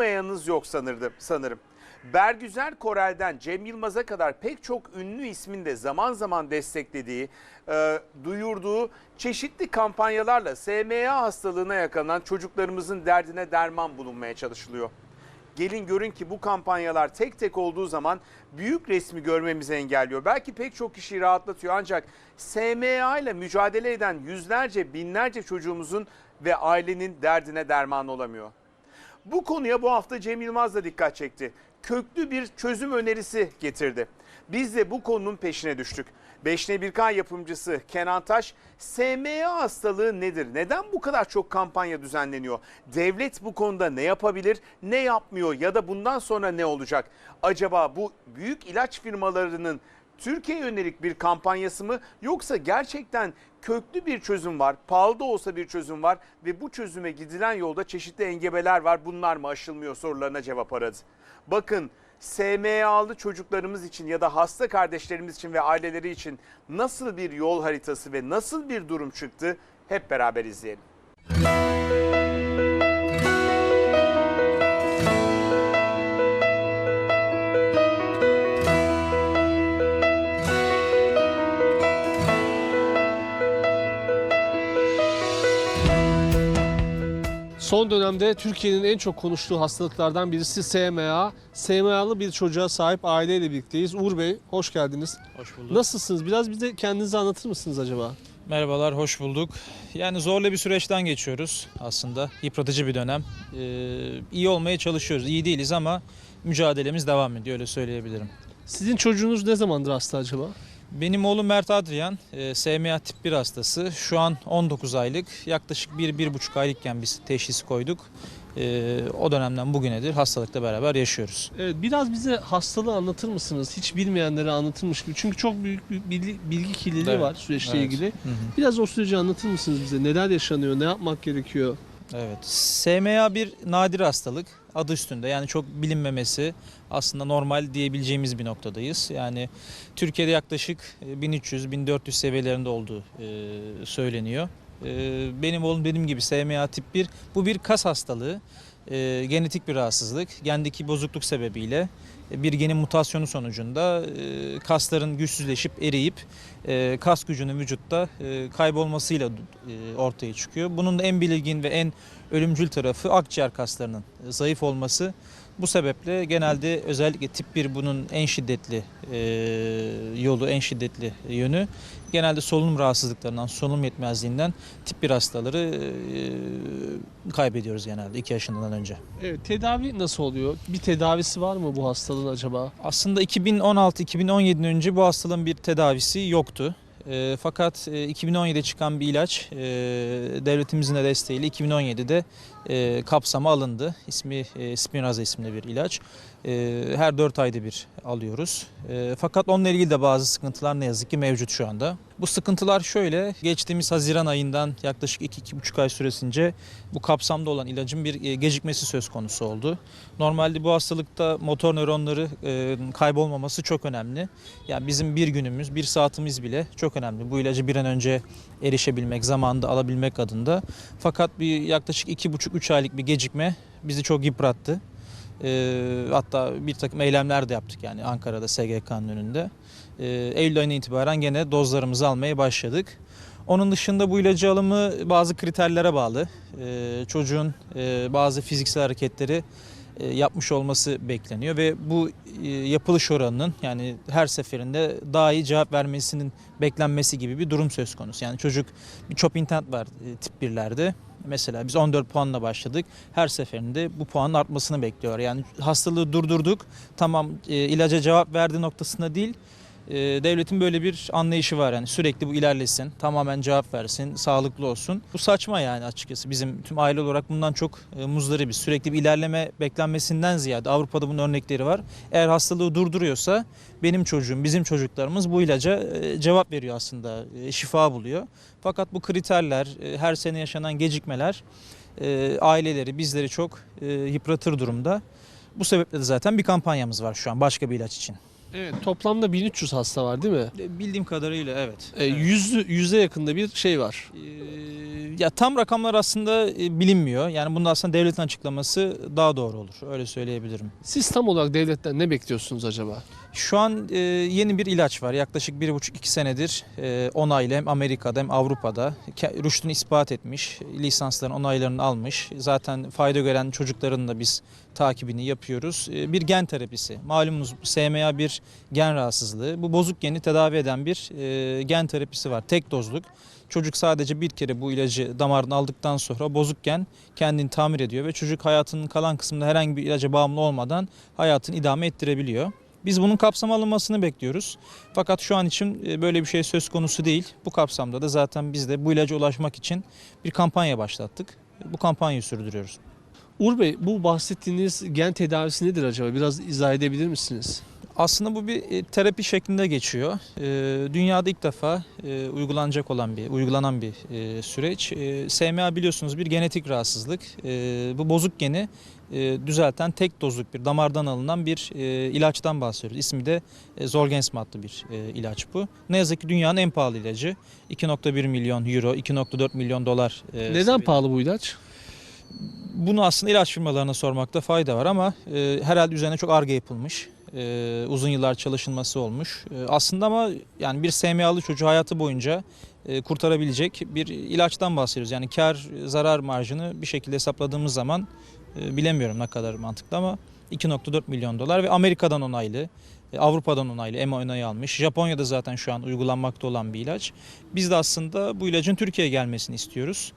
Tanımayanınız yok sanırdım, sanırım. Bergüzer Korel'den Cem Yılmaz'a kadar pek çok ünlü ismin de zaman zaman desteklediği, e, duyurduğu çeşitli kampanyalarla SMA hastalığına yakalanan çocuklarımızın derdine derman bulunmaya çalışılıyor. Gelin görün ki bu kampanyalar tek tek olduğu zaman büyük resmi görmemizi engelliyor. Belki pek çok kişiyi rahatlatıyor ancak SMA ile mücadele eden yüzlerce binlerce çocuğumuzun ve ailenin derdine derman olamıyor. Bu konuya bu hafta Cem Yılmaz da dikkat çekti. Köklü bir çözüm önerisi getirdi. Biz de bu konunun peşine düştük. Beşne 1K yapımcısı Kenan Taş, SMA hastalığı nedir? Neden bu kadar çok kampanya düzenleniyor? Devlet bu konuda ne yapabilir, ne yapmıyor ya da bundan sonra ne olacak? Acaba bu büyük ilaç firmalarının Türkiye yönelik bir kampanyası mı yoksa gerçekten köklü bir çözüm var, pahalı da olsa bir çözüm var ve bu çözüme gidilen yolda çeşitli engebeler var. Bunlar mı aşılmıyor sorularına cevap aradı. Bakın SMA'lı çocuklarımız için ya da hasta kardeşlerimiz için ve aileleri için nasıl bir yol haritası ve nasıl bir durum çıktı hep beraber izleyelim. Son dönemde Türkiye'nin en çok konuştuğu hastalıklardan birisi SMA. SMA'lı bir çocuğa sahip aileyle birlikteyiz. Uğur Bey hoş geldiniz. Hoş bulduk. Nasılsınız? Biraz bize kendinizi anlatır mısınız acaba? Merhabalar, hoş bulduk. Yani zorlu bir süreçten geçiyoruz aslında. Yıpratıcı bir dönem. Ee, iyi olmaya çalışıyoruz. İyi değiliz ama mücadelemiz devam ediyor öyle söyleyebilirim. Sizin çocuğunuz ne zamandır hasta acaba? Benim oğlum Mert Adrian, e, SMA tip 1 hastası. Şu an 19 aylık. Yaklaşık 1-1,5 aylıkken biz teşhis koyduk. Ee, o dönemden bugünedir hastalıkla beraber yaşıyoruz. Evet, biraz bize hastalığı anlatır mısınız? Hiç bilmeyenlere anlatılmış gibi. Çünkü çok büyük bir bilgi, bilgi kirliliği Evet, var süreçle evet. ilgili. Hı hı. Biraz o süreci anlatır mısınız bize? Neler yaşanıyor? Ne yapmak gerekiyor? Evet. SMA bir nadir hastalık. Adı üstünde. Yani çok bilinmemesi aslında normal diyebileceğimiz bir noktadayız. Yani Türkiye'de yaklaşık e, 1300-1400 seviyelerinde olduğu e, söyleniyor. E, Benim oğlum dediğim gibi SMA tip 1. Bu bir kas hastalığı. E, Genetik bir rahatsızlık. Gendeki bozukluk sebebiyle e, bir genin mutasyonu sonucunda e, kasların güçsüzleşip eriyip e, kas gücünün vücutta e, kaybolmasıyla ortaya çıkıyor. Bunun en belirgin ve en ölümcül tarafı akciğer kaslarının zayıf olması. Bu sebeple genelde özellikle tip 1 bunun en şiddetli e, yolu, en şiddetli yönü. Genelde solunum rahatsızlıklarından, solunum yetmezliğinden tip 1 hastaları e, kaybediyoruz genelde 2 yaşından önce. Evet, tedavi nasıl oluyor? Bir tedavisi var mı bu hastalığın acaba? Aslında 2016-2017'den önce bu hastalığın bir tedavisi yoktu. E, fakat e, 2017'de çıkan bir ilaç e, devletimizin de desteğiyle 2017'de e, kapsama alındı. İsmi e, Spinraza isimli bir ilaç. E, her 4 ayda bir alıyoruz. E, fakat onunla ilgili de bazı sıkıntılar ne yazık ki mevcut şu anda. Bu sıkıntılar şöyle, geçtiğimiz Haziran ayından yaklaşık 2-2,5 ay süresince bu kapsamda olan ilacın bir e, gecikmesi söz konusu oldu. Normalde bu hastalıkta motor nöronları e, kaybolmaması çok önemli. Yani bizim bir günümüz, bir saatimiz bile çok önemli. Bu ilacı bir an önce erişebilmek, zamanında alabilmek adında. Fakat bir yaklaşık 2,5-3 aylık bir gecikme bizi çok yıprattı. E, hatta bir takım eylemler de yaptık yani Ankara'da SGK'nın önünde. E, Eylül ayına itibaren gene dozlarımızı almaya başladık. Onun dışında bu ilacı alımı bazı kriterlere bağlı. E, çocuğun e, bazı fiziksel hareketleri e, yapmış olması bekleniyor ve bu e, yapılış oranının yani her seferinde daha iyi cevap vermesinin beklenmesi gibi bir durum söz konusu. Yani çocuk bir chop intent var tip 1'lerde. Mesela biz 14 puanla başladık. Her seferinde bu puanın artmasını bekliyor. Yani hastalığı durdurduk. Tamam e, ilaca cevap verdi noktasında değil. E, devletin böyle bir anlayışı var yani sürekli bu ilerlesin, tamamen cevap versin, sağlıklı olsun. Bu saçma yani açıkçası bizim tüm aile olarak bundan çok e, muzdaribiz. Sürekli bir ilerleme beklenmesinden ziyade Avrupa'da bunun örnekleri var. Eğer hastalığı durduruyorsa benim çocuğum, bizim çocuklarımız bu ilaca e, cevap veriyor aslında, e, şifa buluyor. Fakat bu kriterler, e, her sene yaşanan gecikmeler e, aileleri, bizleri çok e, yıpratır durumda. Bu sebeple de zaten bir kampanyamız var şu an başka bir ilaç için. Evet, toplamda 1300 hasta var değil mi? E, Bildiğim kadarıyla evet. E, yüzü, yüze yakında bir şey var. Ee, ya tam rakamlar aslında e, bilinmiyor. Yani bunu aslında devletin açıklaması daha doğru olur. Öyle söyleyebilirim. Siz tam olarak devletten ne bekliyorsunuz acaba? Şu an e, yeni bir ilaç var. Yaklaşık 1,5-2 senedir e, onaylı hem Amerika'da hem Avrupa'da. Rüştünü ispat etmiş. Lisansların onaylarını almış. Zaten fayda gören çocukların da biz takibini yapıyoruz. E, bir gen terapisi. Malumunuz SMA bir gen rahatsızlığı. Bu bozuk geni tedavi eden bir e, gen terapisi var. Tek dozluk. Çocuk sadece bir kere bu ilacı damardan aldıktan sonra bozuk gen kendini tamir ediyor ve çocuk hayatının kalan kısmında herhangi bir ilaca bağımlı olmadan hayatını idame ettirebiliyor. Biz bunun kapsama alınmasını bekliyoruz. Fakat şu an için e, böyle bir şey söz konusu değil. Bu kapsamda da zaten biz de bu ilaca ulaşmak için bir kampanya başlattık. Bu kampanyayı sürdürüyoruz. Uğur Bey bu bahsettiğiniz gen tedavisi nedir acaba? Biraz izah edebilir misiniz? Aslında bu bir e, terapi şeklinde geçiyor. E, Dünyada ilk defa e, uygulanacak olan bir, uygulanan bir süreç. SMA biliyorsunuz bir genetik rahatsızlık. Bu bozuk geni düzelten tek dozluk bir damardan alınan bir ilaçtan bahsediyoruz. İsmi de Zolgensma adlı bir ilaç bu. Ne yazık ki dünyanın en pahalı ilacı. 2.1 milyon euro, 2.4 milyon dolar. Neden seviyede. pahalı bu ilaç? Bunu aslında ilaç firmalarına sormakta fayda var ama e, herhalde üzerine çok arge yapılmış. E, uzun yıllar çalışılması olmuş. E, aslında ama yani bir SMA'lı çocuğu hayatı boyunca e, kurtarabilecek bir ilaçtan bahsediyoruz. Yani kar zarar marjını bir şekilde hesapladığımız zaman e, bilemiyorum ne kadar mantıklı ama 2.4 milyon dolar ve Amerika'dan onaylı. e, Avrupa'dan onaylı EMA onayı almış. Japonya'da zaten şu an uygulanmakta olan bir ilaç. Biz de aslında bu ilacın Türkiye'ye gelmesini istiyoruz.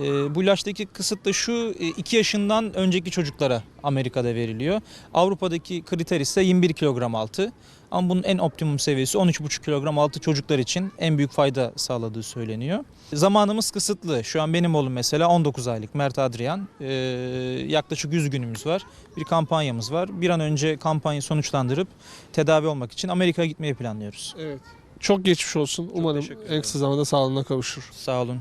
E, bu ilaçtaki kısıt da şu 2 yaşından önceki çocuklara Amerika'da veriliyor. Avrupa'daki kriter ise 21 kilogram altı. Ama bunun en optimum seviyesi 13,5 kilogram altı çocuklar için en büyük fayda sağladığı söyleniyor. Zamanımız kısıtlı. Şu an benim oğlum mesela 19 aylık Mert Adrian. E, yaklaşık 100 günümüz var. Bir kampanyamız var. Bir an önce kampanyayı sonuçlandırıp tedavi olmak için Amerika'ya gitmeyi planlıyoruz. Evet. Çok geçmiş olsun. Umarım en kısa zamanda sağlığına kavuşur. Sağ olun.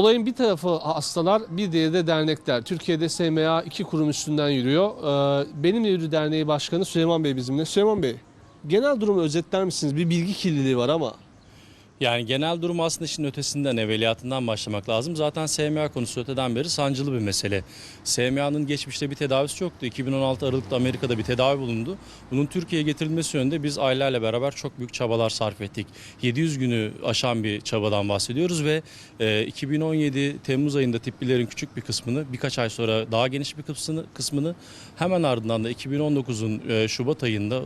Olayın bir tarafı hastalar, bir diğeri de dernekler. Türkiye'de SMA iki kurum üstünden yürüyor. Ee, Benim Yürü Derneği Başkanı Süleyman Bey bizimle. Süleyman Bey, genel durumu özetler misiniz? Bir bilgi kirliliği var ama. Yani genel durum aslında işin ötesinden, evveliyatından başlamak lazım. Zaten SMA konusu öteden beri sancılı bir mesele. SMA'nın geçmişte bir tedavisi yoktu. 2016 Aralık'ta Amerika'da bir tedavi bulundu. Bunun Türkiye'ye getirilmesi yönünde biz ailelerle beraber çok büyük çabalar sarf ettik. 700 günü aşan bir çabadan bahsediyoruz ve e, 2017 Temmuz ayında tiplilerin küçük bir kısmını, birkaç ay sonra daha geniş bir kısmını, kısmını hemen ardından da 2019'un e, Şubat ayında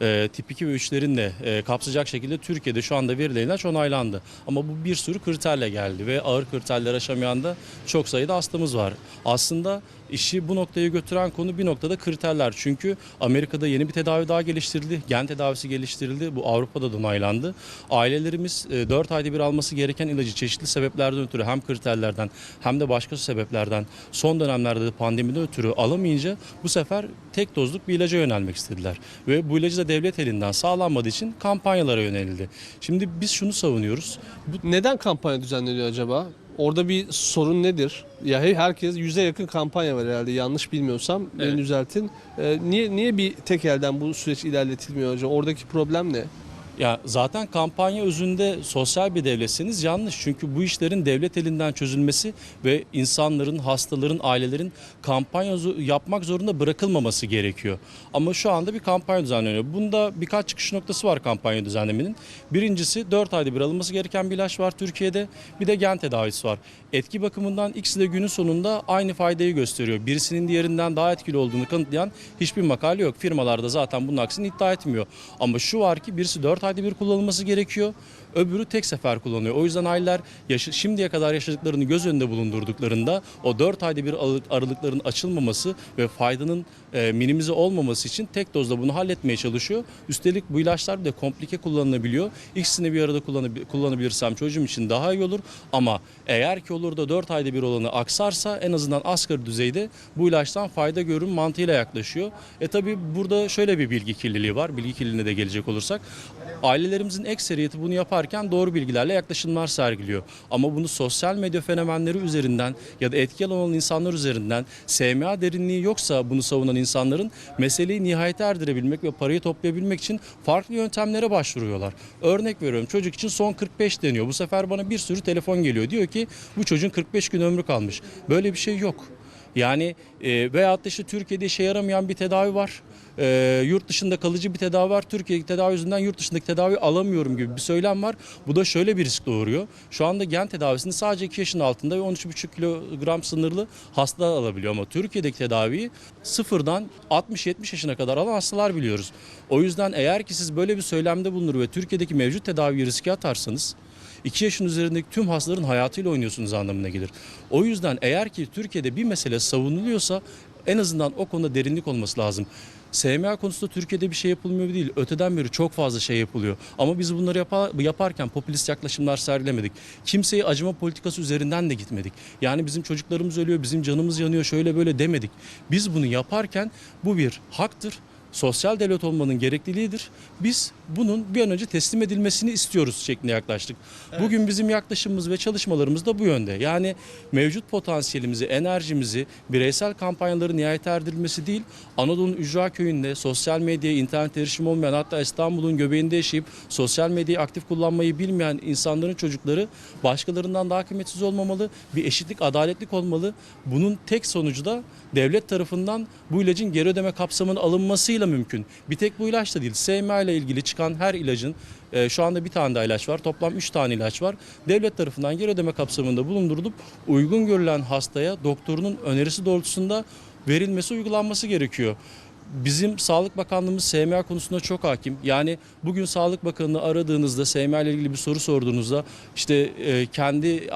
e, tip 2 ve 3'lerin de e, kapsayacak şekilde Türkiye'de şu anda verilen ilaç onaylandı. Ama bu bir sürü kriterle geldi ve ağır kriterler aşamayan da çok sayıda hastamız var. Aslında işi bu noktaya götüren konu bir noktada kriterler. Çünkü Amerika'da yeni bir tedavi daha geliştirildi. Gen tedavisi geliştirildi. Bu Avrupa'da da onaylandı. Ailelerimiz 4 ayda bir alması gereken ilacı çeşitli sebeplerden ötürü hem kriterlerden hem de başka sebeplerden son dönemlerde de pandemiden ötürü alamayınca bu sefer tek dozluk bir ilaca yönelmek istediler. Ve bu ilacı da devlet elinden sağlanmadığı için kampanyalara yönelildi. Şimdi biz şunu savunuyoruz. Bu Neden kampanya düzenleniyor acaba? Orada bir sorun nedir? Ya he- herkes yüze yakın kampanya var herhalde yanlış bilmiyorsam beni Evet. düzeltin. Ee, niye niye bir tek elden bu süreç ilerletilmiyor acaba? Oradaki problem ne? Ya zaten kampanya özünde sosyal bir devletseniz yanlış. Çünkü bu işlerin devlet elinden çözülmesi ve insanların, hastaların, ailelerin kampanya yapmak zorunda bırakılmaması gerekiyor. Ama şu anda bir kampanya düzenleniyor. Bunda birkaç çıkış noktası var kampanya düzenlemenin. Birincisi 4 ayda bir alınması gereken bir ilaç var Türkiye'de. Bir de gen tedavisi var. Etki bakımından ikisi de günün sonunda aynı faydayı gösteriyor. Birisinin diğerinden daha etkili olduğunu kanıtlayan hiçbir makale yok. Firmalar da zaten bunun aksini iddia etmiyor. Ama şu var ki birisi 4 ayda bir kullanılması gerekiyor. Öbürü tek sefer kullanıyor. O yüzden aileler yaşı- şimdiye kadar yaşadıklarını göz önünde bulundurduklarında o 4 ayda bir aralık, aralıkların açılmaması ve faydanın e, minimize olmaması için tek dozda bunu halletmeye çalışıyor. Üstelik bu ilaçlar de komplike kullanılabiliyor. İkisini bir arada kullanab- kullanabilirsem çocuğum için daha iyi olur. Ama eğer ki olur da 4 ayda bir olanı aksarsa en azından asgari düzeyde bu ilaçtan fayda görün mantığıyla yaklaşıyor. E tabi burada şöyle bir bilgi kirliliği var. Bilgi kirliliğine de gelecek olursak. Ailelerimizin ekseriyeti bunu yaparken doğru bilgilerle yaklaşımlar sergiliyor. Ama bunu sosyal medya fenomenleri üzerinden ya da etki alan olan insanlar üzerinden SMA derinliği yoksa bunu savunan insanların meseleyi nihayete erdirebilmek ve parayı toplayabilmek için farklı yöntemlere başvuruyorlar. Örnek veriyorum çocuk için son 45 deniyor. Bu sefer bana bir sürü telefon geliyor. Diyor ki bu çocuğun 45 gün ömrü kalmış. Böyle bir şey yok. Yani e, veyahut da işte Türkiye'de işe yaramayan bir tedavi var. E, yurt dışında kalıcı bir tedavi var. Türkiye'deki tedavi yüzünden yurt dışındaki tedavi alamıyorum gibi bir söylem var. Bu da şöyle bir risk doğuruyor. Şu anda gen tedavisini sadece 2 yaşın altında ve 13,5 kilogram sınırlı hasta alabiliyor. Ama Türkiye'deki tedaviyi sıfırdan 60-70 yaşına kadar alan hastalar biliyoruz. O yüzden eğer ki siz böyle bir söylemde bulunur ve Türkiye'deki mevcut tedaviyi riske atarsanız 2 yaşın üzerindeki tüm hastaların hayatıyla oynuyorsunuz anlamına gelir. O yüzden eğer ki Türkiye'de bir mesele savunuluyorsa en azından o konuda derinlik olması lazım. SMA konusunda Türkiye'de bir şey yapılmıyor değil. Öteden beri çok fazla şey yapılıyor. Ama biz bunları yapa- yaparken popülist yaklaşımlar sergilemedik. Kimseye acıma politikası üzerinden de gitmedik. Yani bizim çocuklarımız ölüyor, bizim canımız yanıyor şöyle böyle demedik. Biz bunu yaparken bu bir haktır sosyal devlet olmanın gerekliliğidir. Biz bunun bir an önce teslim edilmesini istiyoruz şeklinde yaklaştık. Bugün bizim yaklaşımımız ve çalışmalarımız da bu yönde. Yani mevcut potansiyelimizi, enerjimizi bireysel kampanyaların nihayete erdirilmesi değil, Anadolu'nun ücra köyünde sosyal medyaya, internet erişimi olmayan hatta İstanbul'un göbeğinde yaşayıp sosyal medyayı aktif kullanmayı bilmeyen insanların çocukları başkalarından daha kıymetsiz olmamalı. Bir eşitlik, adaletlik olmalı. Bunun tek sonucu da devlet tarafından bu ilacın geri ödeme kapsamına alınmasıyla mümkün. Bir tek bu ilaç da değil. SMA ile ilgili çıkan her ilacın e, şu anda bir tane daha ilaç var. Toplam 3 tane ilaç var. Devlet tarafından geri ödeme kapsamında bulundurulup uygun görülen hastaya doktorunun önerisi doğrultusunda verilmesi, uygulanması gerekiyor. Bizim Sağlık Bakanlığımız SMA konusunda çok hakim. Yani bugün Sağlık Bakanı'nı aradığınızda SMA ile ilgili bir soru sorduğunuzda işte e, kendi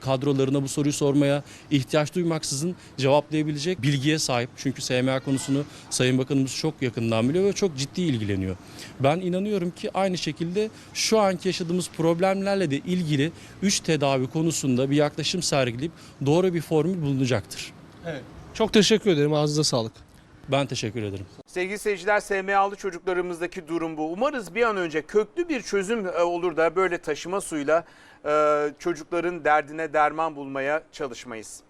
kadrolarına bu soruyu sormaya ihtiyaç duymaksızın cevaplayabilecek bilgiye sahip. Çünkü SMA konusunu Sayın Bakanımız çok yakından biliyor ve çok ciddi ilgileniyor. Ben inanıyorum ki aynı şekilde şu anki yaşadığımız problemlerle de ilgili 3 tedavi konusunda bir yaklaşım sergileyip doğru bir formül bulunacaktır. Çok teşekkür ederim. Ağzınıza sağlık. Ben teşekkür ederim. Sevgili seyirciler SMA'lı çocuklarımızdaki durum bu. Umarız bir an önce köklü bir çözüm e, olur da böyle taşıma suyla e, çocukların derdine derman bulmaya çalışmayız.